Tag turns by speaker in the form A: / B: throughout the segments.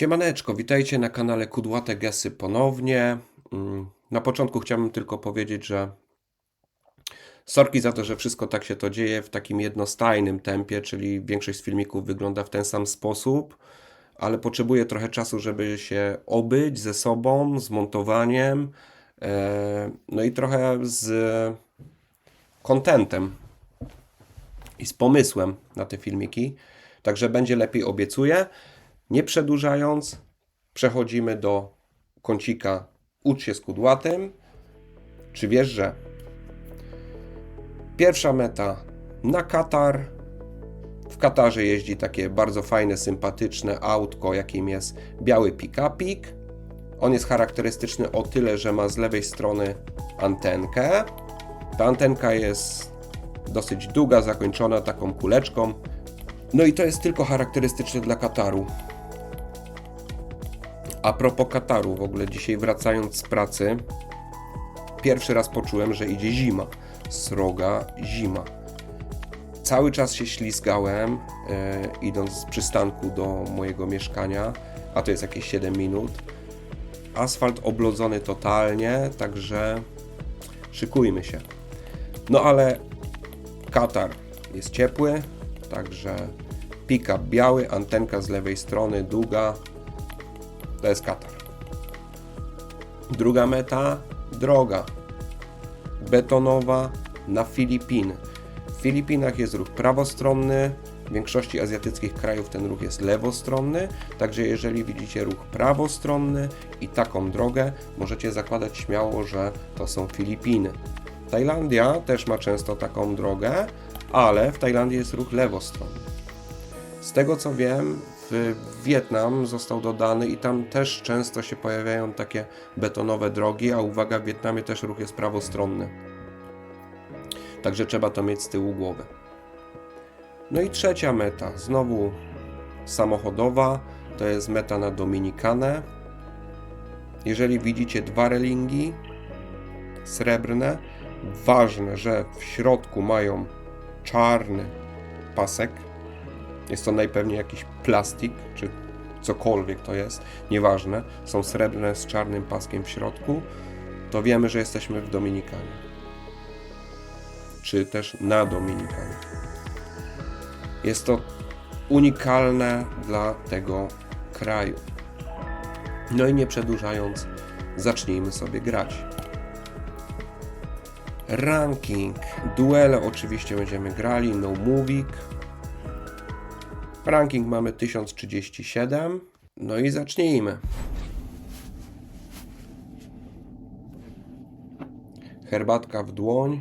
A: Siemaneczko, witajcie na kanale Kudłate Gesy ponownie. Mm, Na początku chciałbym tylko powiedzieć, że sorki za to, że wszystko tak się to dzieje w takim jednostajnym tempie, czyli większość z filmików wygląda w ten sam sposób, ale potrzebuję trochę czasu, żeby się obyć ze sobą, z montowaniem, e, no i trochę z kontentem i z pomysłem na te filmiki. Także będzie lepiej, obiecuję. Nie przedłużając, przechodzimy do kącika Ucz się z. Czy wiesz, że pierwsza meta na Katar. W Katarze jeździ takie bardzo fajne, sympatyczne autko, jakim jest biały pick-upik. On jest charakterystyczny o tyle, że ma z lewej strony antenkę. Ta antenka jest dosyć długa, zakończona taką kuleczką. No i to jest tylko charakterystyczne dla Kataru. A propos Kataru, w ogóle dzisiaj wracając z pracy, pierwszy raz poczułem, że idzie zima. Sroga zima. Cały czas się ślizgałem, e, idąc z przystanku do mojego mieszkania, a to jest jakieś 7 minut. Asfalt oblodzony totalnie, także szykujmy się. No ale Katar jest ciepły, także pick-up biały, antenka z lewej strony, długa. To jest Katar. Druga meta, droga betonowa na Filipiny. W Filipinach jest ruch prawostronny, w większości azjatyckich krajów ten ruch jest lewostronny, także jeżeli widzicie ruch prawostronny i taką drogę, możecie zakładać śmiało, że to są Filipiny. Tajlandia też ma często taką drogę, ale w Tajlandii jest ruch lewostronny. Z tego co wiem, Wietnam został dodany i tam też często się pojawiają takie betonowe drogi, a uwaga, w Wietnamie też ruch jest prawostronny. Także trzeba to mieć z tyłu głowy. No i trzecia meta, znowu samochodowa, to jest meta na Dominikanę. Jeżeli widzicie dwa relingi srebrne, ważne, że w środku mają czarny pasek, jest to najpewniej jakiś plastik, czy cokolwiek to jest, nieważne. Są srebrne z czarnym paskiem w środku, to wiemy, że jesteśmy w Dominikanie. Czy też na Dominikanie. Jest to unikalne dla tego kraju. No i nie przedłużając, zacznijmy sobie grać. Ranking. Duele oczywiście będziemy grali. No Movik. Ranking mamy 1037. No i zacznijmy. Herbatka w dłoń.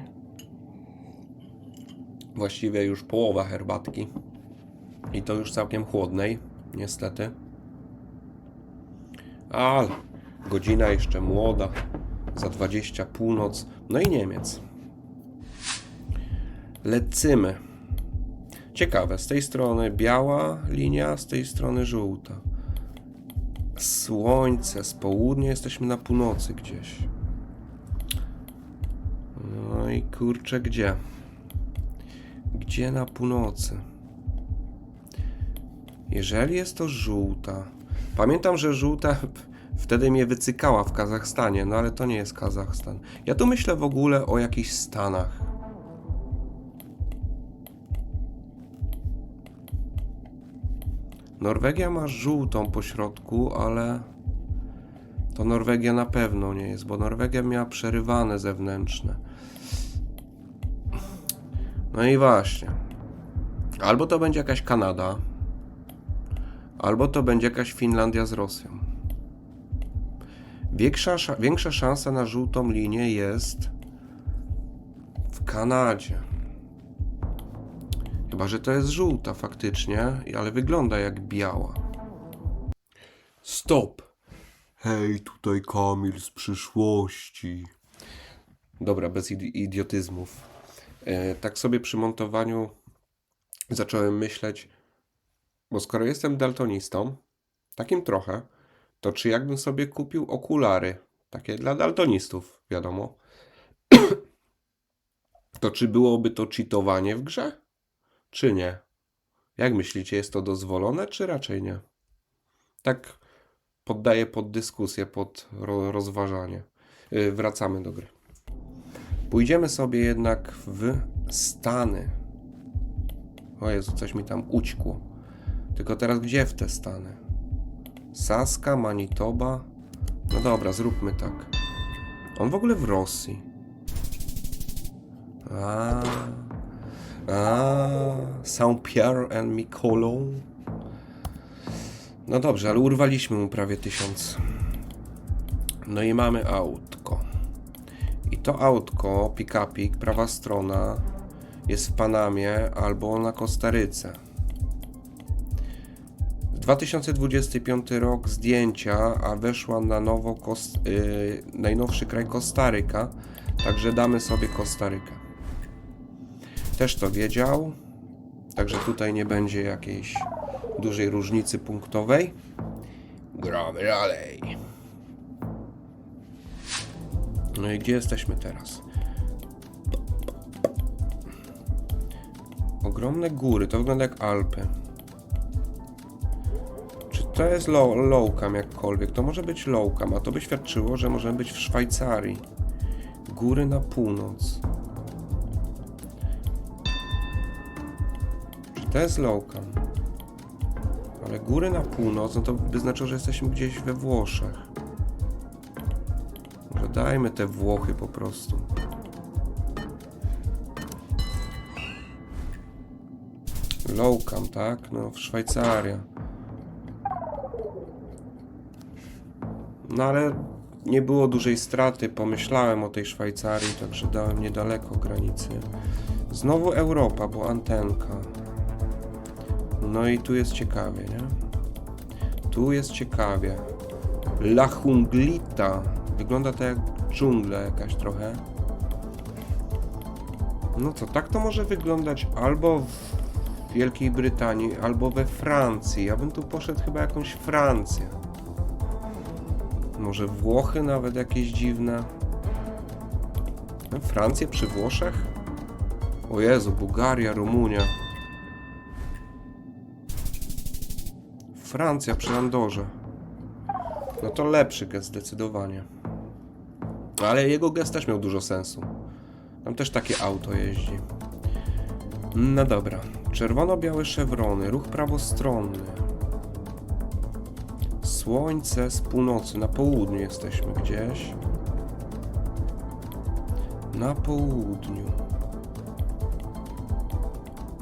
A: Właściwie już połowa herbatki. I to już całkiem chłodnej, niestety. Ale godzina jeszcze młoda. Za 20 północ. No i Niemiec. Lecimy. Ciekawe, z tej strony biała linia, z tej strony żółta. Słońce, z południa jesteśmy na północy gdzieś. No i kurczę, gdzie? Gdzie na północy? Jeżeli jest to żółta. Pamiętam, że żółta wtedy mnie wycykała w Kazachstanie, no ale to nie jest Kazachstan. Ja tu myślę w ogóle o jakichś Stanach. Norwegia ma żółtą po środku, ale to Norwegia na pewno nie jest, bo Norwegia miała przerywane zewnętrzne. No i właśnie. Albo to będzie jakaś Kanada, albo to będzie jakaś Finlandia z Rosją. Większa, sza- większa szansa na żółtą linię jest w Kanadzie. Chyba, że to jest żółta faktycznie, ale wygląda jak biała. Stop! Hej, tutaj Kamil z przyszłości. Dobra, bez idi- idiotyzmów. E, tak sobie przy montowaniu zacząłem myśleć, bo skoro jestem daltonistą, takim trochę, to czy jakbym sobie kupił okulary, takie dla daltonistów, wiadomo, to czy byłoby to cheatowanie w grze? Czy nie? Jak myślicie, jest to dozwolone, czy raczej nie? Tak poddaję pod dyskusję, pod ro rozważanie. Yy, wracamy do gry. Pójdziemy sobie jednak w Stany. O Jezu, coś mi tam ućkło. Tylko teraz gdzie w te Stany? Saska, Manitoba. No dobra, zróbmy tak. On w ogóle w Rosji. A, a, Saint-Pierre and Miquelon. No dobrze, ale urwaliśmy mu prawie tysiąc. No i mamy autko. I to autko, pick-upik, prawa strona, jest w Panamie albo na Kostaryce. 2025 rok zdjęcia, a weszła na nowo kos, yy, najnowszy kraj Kostaryka, także damy sobie Kostarykę. Też to wiedział, także tutaj nie będzie jakiejś dużej różnicy punktowej. Gramy dalej. No i gdzie jesteśmy teraz? Ogromne góry, to wygląda jak Alpy. Czy to jest low, lowcam jakkolwiek? To może być lowcam, a to by świadczyło, że możemy być w Szwajcarii. Góry na północ. Jest lowcam? Ale góry na północ, no to by znaczyło, że jesteśmy gdzieś we Włoszech. Może dajmy te Włochy po prostu. Lowcam, tak? No, w Szwajcaria. No ale nie było dużej straty. Pomyślałem o tej Szwajcarii, także dałem niedaleko granicy. Znowu Europa, bo antenka. No i tu jest ciekawie, nie? Tu jest ciekawie. La Junglita. Wygląda to jak dżungla jakaś trochę. No co, tak to może wyglądać albo w Wielkiej Brytanii, albo we Francji. Ja bym tu poszedł chyba jakąś Francję. Może Włochy nawet jakieś dziwne. Francję przy Włoszech? O Jezu, Bułgaria, Rumunia. Francja przy Andorze. No to lepszy gest zdecydowanie. Ale jego gest też miał dużo sensu. Tam też takie auto jeździ. No dobra. Czerwono-białe szewrony, ruch prawostronny. Słońce z północy, na południu jesteśmy gdzieś. Na południu.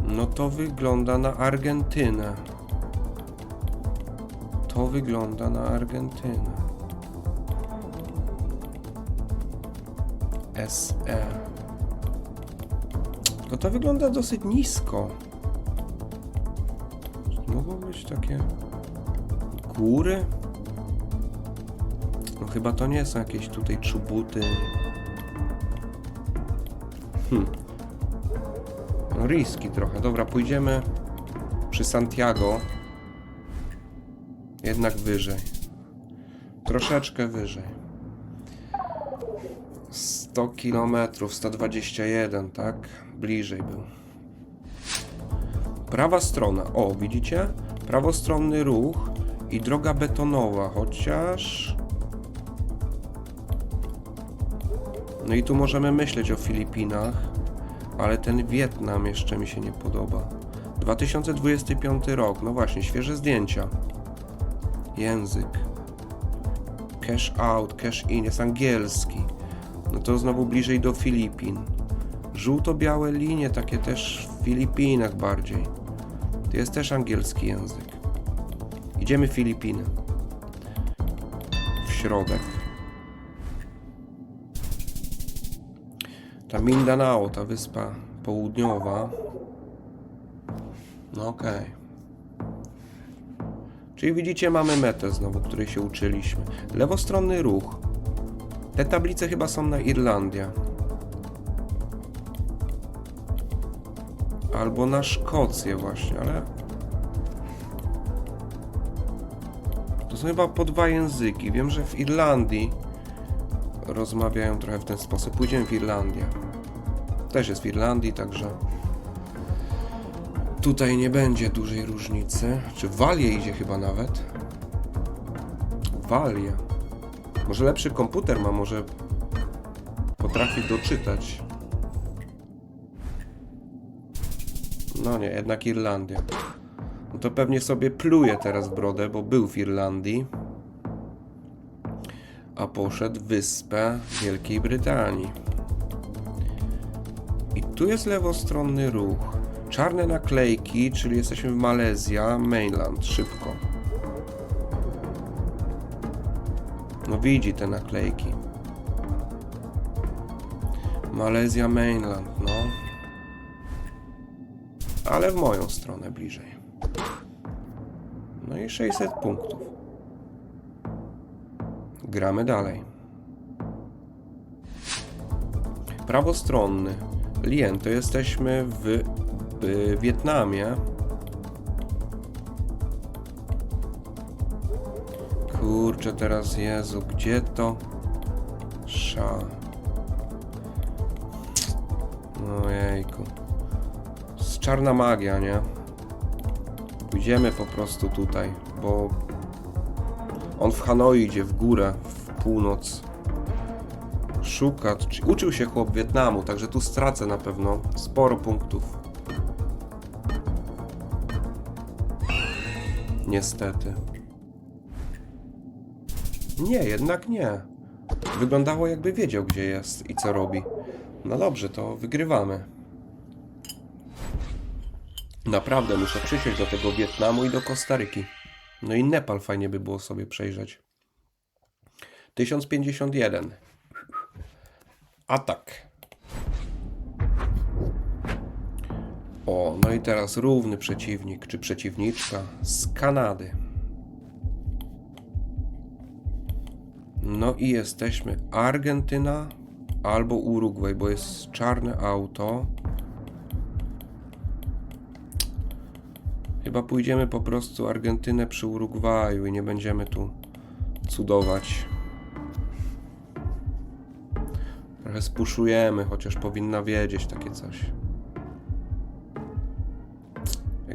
A: No to wygląda na Argentynę. To wygląda na Argentynę. SE. No to wygląda dosyć nisko. Mogą być takie góry? No chyba to nie są jakieś tutaj czubuty. Hmm. No riski trochę. Dobra, pójdziemy przy Santiago. Jednak wyżej. Troszeczkę wyżej. 100 km, 121, tak? Bliżej był. Prawa strona. O, widzicie? Prawostronny ruch i droga betonowa, chociaż. No i tu możemy myśleć o Filipinach, ale ten Wietnam jeszcze mi się nie podoba. 2025 rok, no właśnie, świeże zdjęcia. Język. Cash out, cash in jest angielski. No to znowu bliżej do Filipin. Żółto-białe linie, takie też w Filipinach bardziej. To jest też angielski język. Idziemy Filipiny. W środek. Ta Mindanao, ta wyspa południowa. No okej. Czyli widzicie, mamy metę znowu, której się uczyliśmy. Lewostronny ruch. Te tablice chyba są na Irlandię. Albo na Szkocję właśnie, ale... To są chyba po dwa języki. Wiem, że w Irlandii rozmawiają trochę w ten sposób. Pójdziemy w Irlandię. Też jest w Irlandii, także... Tutaj nie będzie dużej różnicy. Czy Walie idzie chyba nawet? Walia. Może lepszy komputer ma, może potrafi doczytać. No nie, jednak Irlandia. No to pewnie sobie pluje teraz w brodę, bo był w Irlandii. A poszedł w wyspę Wielkiej Brytanii. I tu jest lewostronny ruch. Czarne naklejki, czyli jesteśmy w Malezja, mainland, szybko. No widzi te naklejki. Malezja mainland, no. Ale w moją stronę bliżej. No i 600 punktów. Gramy dalej. Prawostronny. Lien, to jesteśmy w, w Wietnamie. Kurczę, teraz Jezu, gdzie to? Sza. Ojejku. Z czarna magia, nie? Pójdziemy po prostu tutaj, bo on w Hanoi idzie w górę, w północ. Szuka, czy- uczył się chłop Wietnamu, także tu stracę na pewno sporo punktów. Niestety. Nie, jednak nie. Wyglądało jakby wiedział gdzie jest i co robi. No dobrze, to wygrywamy. Naprawdę muszę przysiąść do tego Wietnamu i do Kostaryki. No i Nepal fajnie by było sobie przejrzeć. 1051. Atak. O, no i teraz równy przeciwnik, czy przeciwniczka z Kanady. No i jesteśmy Argentyna albo Urugwaj, bo jest czarne auto. Chyba pójdziemy po prostu Argentynę przy Urugwaju i nie będziemy tu cudować. Trochę spuszujemy, chociaż powinna wiedzieć takie coś.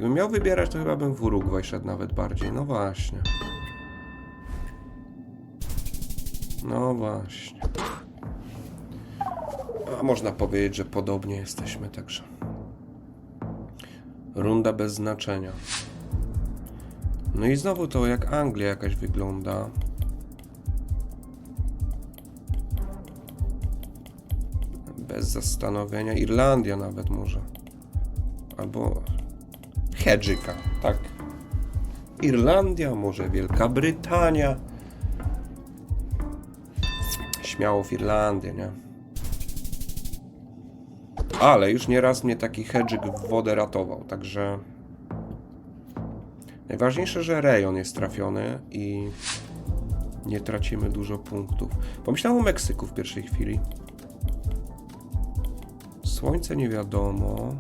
A: Jakbym miał wybierać, to chyba bym w Urugwaj szedł nawet bardziej. No właśnie. No właśnie. A można powiedzieć, że podobnie jesteśmy także. Runda bez znaczenia. No i znowu to jak Anglia jakaś wygląda. Bez zastanowienia. Irlandia nawet może. Albo Hedżyka, tak. Irlandia, może Wielka Brytania. Śmiało w Irlandię, nie? Ale już nieraz mnie taki hedżyk w wodę ratował, także... Najważniejsze, że rejon jest trafiony i nie tracimy dużo punktów. Pomyślałem o Meksyku w pierwszej chwili. Słońce nie wiadomo.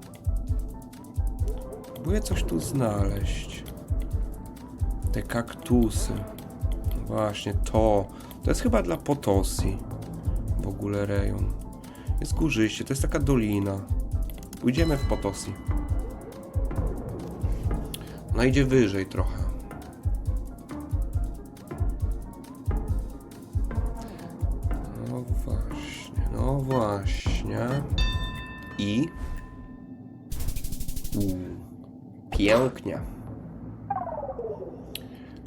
A: Próbuję coś tu znaleźć. Te kaktusy. Właśnie to. To jest chyba dla Potosi. W ogóle rejon. Jest górzyście, to jest taka dolina. Pójdziemy w Potosi. No idzie wyżej trochę.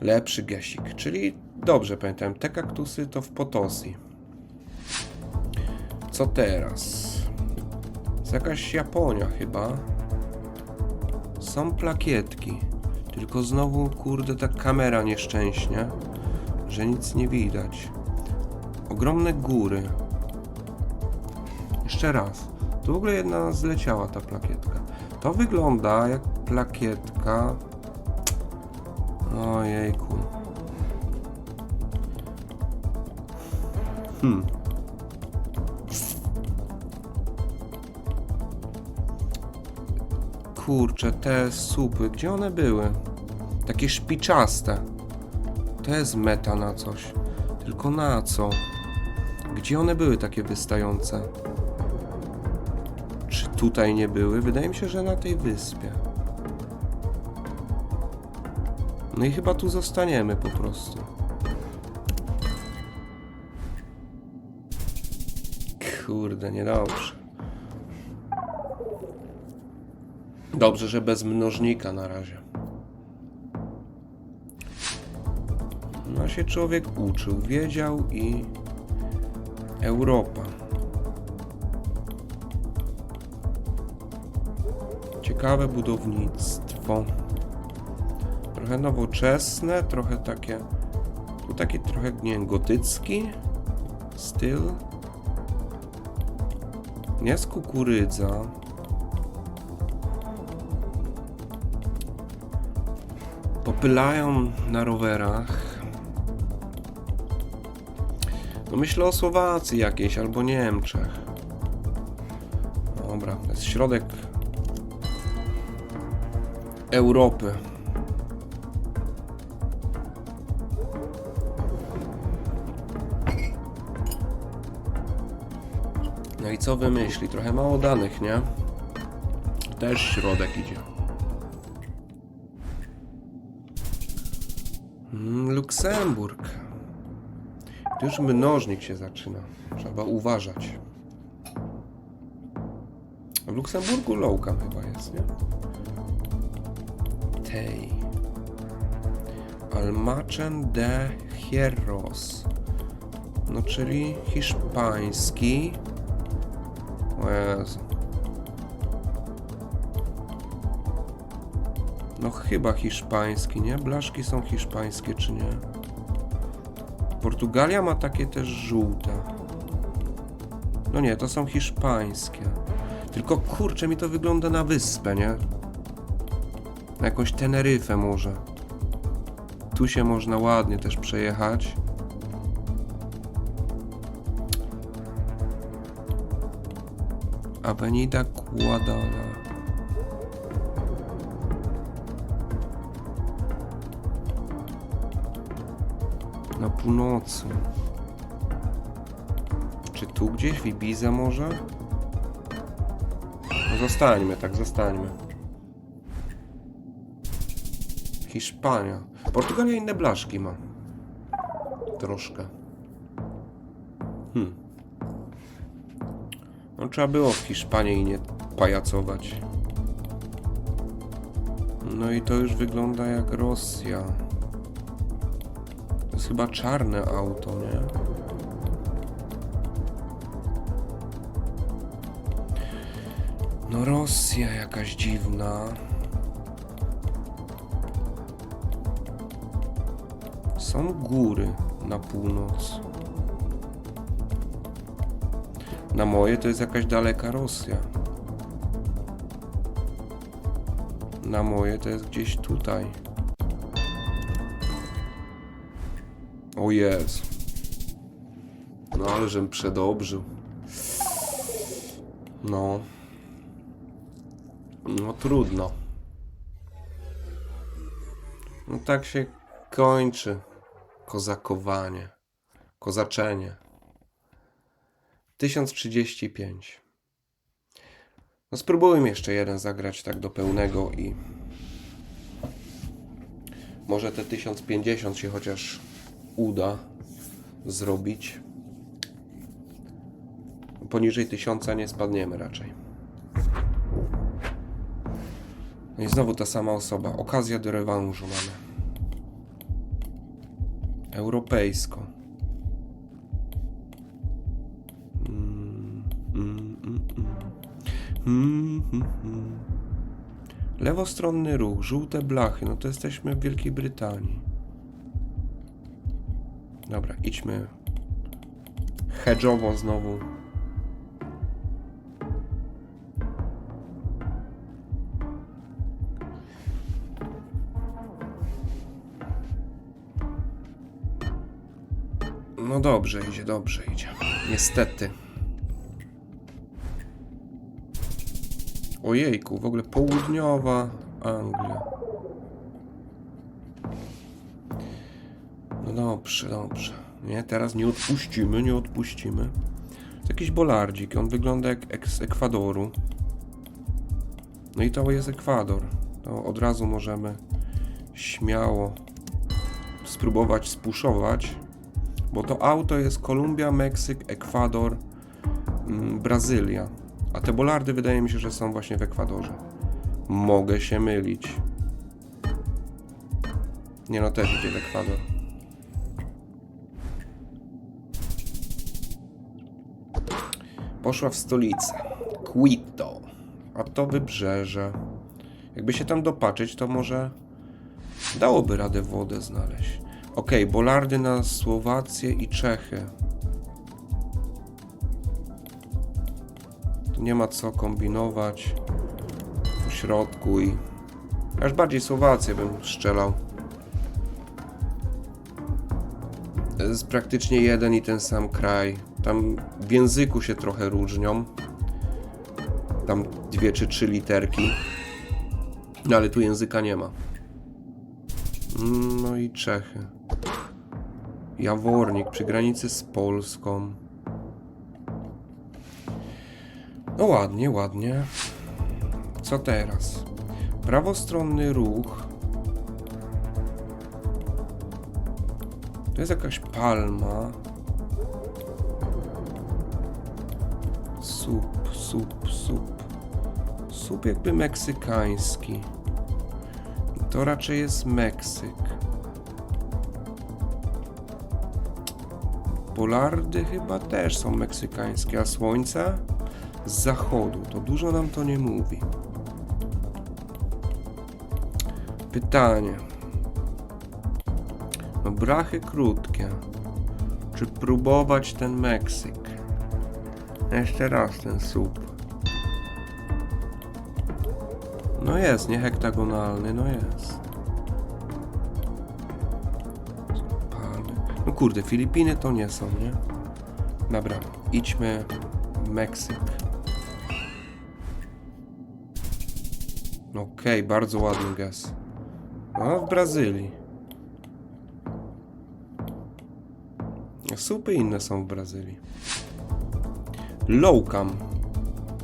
A: Lepszy gesik, czyli dobrze pamiętam, te kaktusy to w Potosi. Co teraz? Jest jakaś Japonia chyba. Są plakietki. Tylko znowu, kurde, ta kamera nieszczęśnie, że nic nie widać. Ogromne góry. Jeszcze raz. Tu w ogóle jedna zleciała ta plakietka. To wygląda jak plakietka. Ojejku. Hmm. Kurczę, te supy, gdzie one były? Takie szpiczaste. To jest meta na coś. Tylko na co? Gdzie one były takie wystające? Czy tutaj nie były? Wydaje mi się, że na tej wyspie. No i chyba tu zostaniemy po prostu. Kurde, niedobrze. Dobrze, że bez mnożnika na razie. No się człowiek uczył, wiedział i Europa. Ciekawe budownictwo. Trochę nowoczesne, trochę takie. Tu taki trochę, nie wiem, gotycki styl. Jest kukurydza. Popylają na rowerach. No myślę o Słowacji jakiejś albo Niemczech. Dobra, to jest środek Europy. No i co wymyśli? Trochę mało danych, nie? Też środek idzie. Mm, Luksemburg. Tu już mnożnik się zaczyna. Trzeba uważać. W Luksemburgu Lowcam chyba jest, nie? Tej. Almacen de Hierros. No, czyli hiszpański. O Jezu. No chyba hiszpański, nie? Blaszki są hiszpańskie, czy nie? Portugalia ma takie też żółte. No nie, to są hiszpańskie. Tylko kurczę, mi to wygląda na wyspę, nie? Na jakąś Teneryfę może. Tu się można ładnie też przejechać. Avenida Guadala. Na północy. Czy tu gdzieś w Ibiza może? No zostańmy, tak, zostańmy. Hiszpania. Portugalia inne blaszki ma. Troszkę. Hmm. No trzeba było w Hiszpanii nie pajacować. No i to już wygląda jak Rosja. To jest chyba czarne auto, nie? No Rosja jakaś dziwna. Są góry na północ. Na moje to jest jakaś daleka Rosja. Na moje to jest gdzieś tutaj. O Jezu. No ale żem przedobrzył. No. No trudno. No tak się kończy kozakowanie, kozaczenie. 1035. No spróbujmy jeszcze jeden zagrać tak do pełnego i może te 1050 się chociaż uda zrobić. Poniżej 1000 nie spadniemy raczej. No i znowu ta sama osoba. Okazja do rewanżu mamy. Mm. Lewostronny ruch, żółte blachy. No to jesteśmy w Wielkiej Brytanii. Dobra, idźmy hedżowo znowu. Dobrze idzie, dobrze idzie. Niestety. Ojejku, w ogóle południowa Anglia. No dobrze, dobrze. Nie, teraz nie odpuścimy, nie odpuścimy. To jakiś bolardzik, on wygląda jak z Ekwadoru. No i to jest Ekwador. To od razu możemy śmiało spróbować spuszować. Bo to auto jest Kolumbia, Meksyk, Ekwador, mm, Brazylia. A te bolardy wydaje mi się, że są właśnie w Ekwadorze. Mogę się mylić. Nie no, też idzie w Ekwador. Poszła w stolicę. Quito. A to wybrzeże. Jakby się tam dopatrzeć, to może dałoby radę wodę znaleźć. Okej, bolardy na Słowację i Czechy. Tu nie ma co kombinować. Po środku i... Aż bardziej Słowację bym strzelał. To jest praktycznie jeden i ten sam kraj. Tam w języku się trochę różnią. Tam dwie czy trzy literki. No ale tu języka nie ma. No i Czechy. Jawornik przy granicy z Polską. No ładnie, ładnie. Co teraz? Prawostronny ruch. To jest jakaś palma. Sup, sup, sup. Sup jakby meksykański. To raczej jest Meksyk. Polardy chyba też są meksykańskie, a słońce z zachodu. To dużo nam to nie mówi. Pytanie. No brachy krótkie. Czy próbować ten Meksyk? Jeszcze raz ten słup. No jest, nie hektagonalny, no jest. Kurde, Filipiny to nie są, nie? Dobra, idźmy Meksyk. Okej, bardzo ładny gaz. No, w Brazylii. Supy inne są w Brazylii. Lowcam,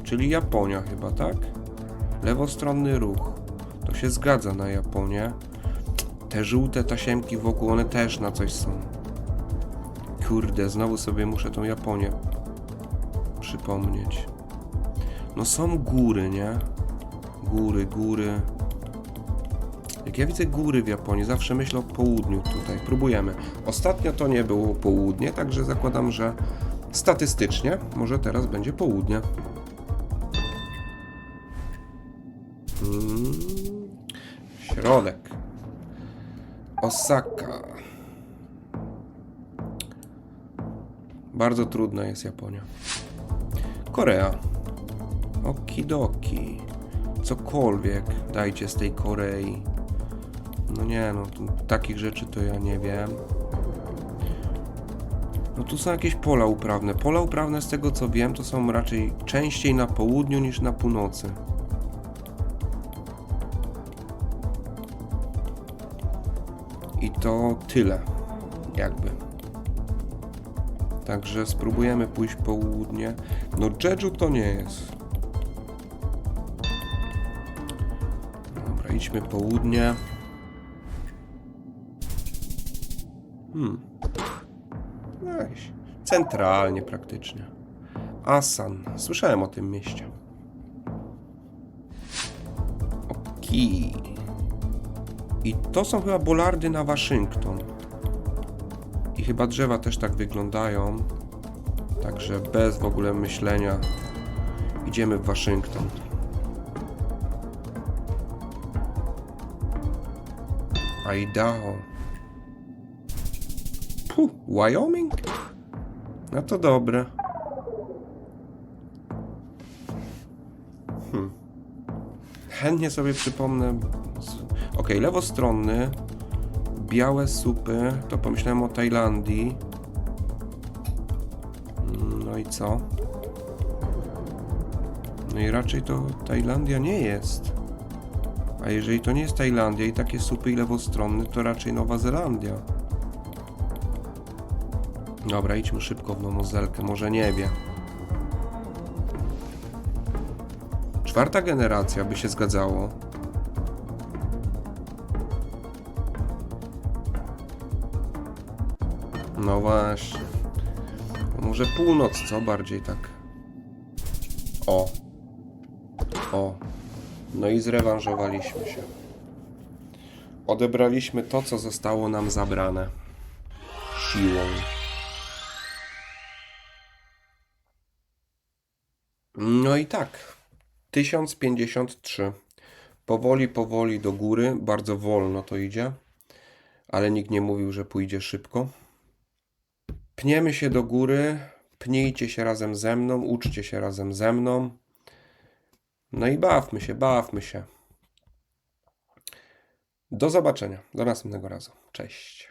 A: czyli Japonia chyba, tak? Lewostronny ruch. To się zgadza na Japonię. Te żółte tasiemki wokół, one też na coś są. Kurde, znowu sobie muszę tą Japonię przypomnieć. No są góry, nie? Góry, góry. Jak ja widzę góry w Japonii, zawsze myślę o południu tutaj. Próbujemy. Ostatnio to nie było południe, także zakładam, że statystycznie może teraz będzie południe. Mm, środek. Osaka. Bardzo trudna jest Japonia. Korea. Okidoki. Cokolwiek dajcie z tej Korei. No nie no, takich rzeczy to ja nie wiem. No tu są jakieś pola uprawne. Pola uprawne z tego co wiem to są raczej częściej na południu niż na północy. I to tyle, jakby. Także spróbujemy pójść południe. No Jeju to nie jest. Dobra, idźmy południe. Hmm. Jakieś centralnie praktycznie. Asan. Słyszałem o tym mieście. Okej. I to są chyba bolardy na Waszyngton. I chyba drzewa też tak wyglądają. Także bez w ogóle myślenia idziemy w Waszyngton. Idaho. Puh, Wyoming? No to dobre. Hmm. Chętnie sobie przypomnę. Ok, lewostronny. Białe supy. To pomyślałem o Tajlandii. Mm, No i co? No i raczej to Tajlandia nie jest. A jeżeli to nie jest Tajlandia i takie supy i lewostronny, to raczej Nowa Zelandia. Dobra, idźmy szybko w Nową Zelkę, może nie wie. Czwarta generacja by się zgadzało. No właśnie. Może północ, co? Bardziej tak. O. O. No i zrewanżowaliśmy się. Odebraliśmy to, co zostało nam zabrane. Siłą. No i tak. 1053. Powoli, powoli do góry. Bardzo wolno to idzie. Ale nikt nie mówił, że pójdzie szybko. Pniemy się do góry. Pnijcie się razem ze mną. Uczcie się razem ze mną. No i bawmy się, bawmy się. Do zobaczenia. Do następnego razu. Cześć.